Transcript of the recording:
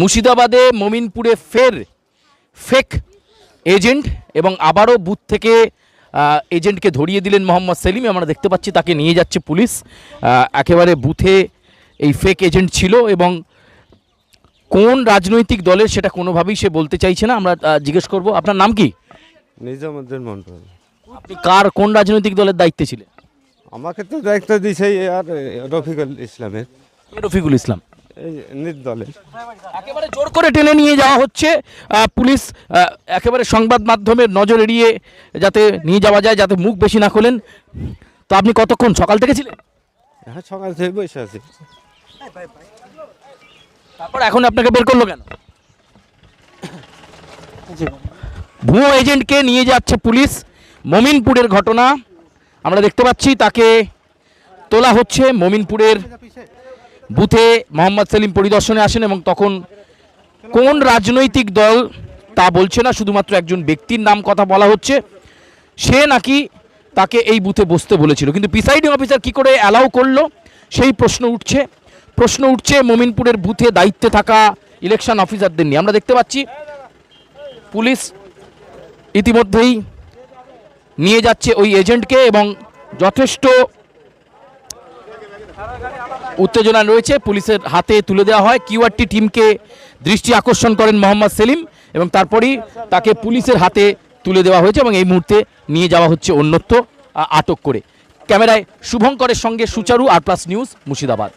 মুর্শিদাবাদে মমিনপুরে ফের fake agent এবং আবারও বুথ থেকে এজেন্টকে ধরিয়ে দিলেন মোহাম্মদ সেলিম। আমরা দেখতে পাচ্ছি তাকে নিয়ে যাচ্ছে পুলিশ। একেবারে বুথে এই ফেক এজেন্ট ছিল এবং কোন রাজনৈতিক দলের সেটা কোনোভাবেই সে বলতে চাইছে না। আমরা জিজ্ঞেস করব আপনার নাম কি? নিজামুদ্দিন মন্ডল আপনি কার কোন রাজনৈতিক দলের দায়িত্বে ছিলেন? আমাকে তো দায়িত্ব দিয়েছে আর রফিকুল ইসলামের। রফিকুল ইসলাম। নির্দলের একেবারে জোর করে টেনে নিয়ে যাওয়া হচ্ছে পুলিশ একেবারে সংবাদ মাধ্যমের নজর এড়িয়ে যাতে নিয়ে যাওয়া যায় যাতে মুখ বেশি না খোলেন। তো আপনি কতক্ষণ সকাল থেকে ছিলেন? হ্যাঁ সকাল থেকে বসে আছি। তারপর এখন আপনাকে বের করল কেন? ভুয়ো এজেন্টকে নিয়ে যাচ্ছে পুলিশ। মমিনপুরের ঘটনা আমরা দেখতে পাচ্ছি তাকে তোলা হচ্ছে মমিনপুরের বুথে মোহাম্মদ সেলিম পরিদর্শনে আসেন এবং তখন কোন রাজনৈতিক দল তা বলছে না, শুধুমাত্র একজন ব্যক্তির নাম কথা বলা হচ্ছে, সে নাকি তাকে এই বুথে বসতে বলেছিল। কিন্তু প্রিসাইডিং অফিসার কি করে অ্যালাউ করল? সেই প্রশ্ন উঠছে। প্রশ্ন উঠছে মোমিনপুরের বুথে দায়িত্বে থাকা ইলেকশন অফিসারদের নিয়ে। আমরা দেখতে পাচ্ছি, পুলিশ ইতিমধ্যেই নিয়ে যাচ্ছে ওই এজেন্টকে এবং যথেষ্ট উত্তেজনা রয়েছে, পুলিশের হাতে তুলে দেওয়া হয়। কিউআরটি টিমকে দৃষ্টি আকর্ষণ করেন মোহাম্মদ সেলিম এবং তারপরেই তাকে পুলিশের হাতে তুলে দেওয়া হয়েছে এবং এই মুহূর্তে নিয়ে যাওয়া হচ্ছে অন্যত্র আটক করে। ক্যামেরায় শুভঙ্করের সঙ্গে Sucharu, R plus news Murshidabad.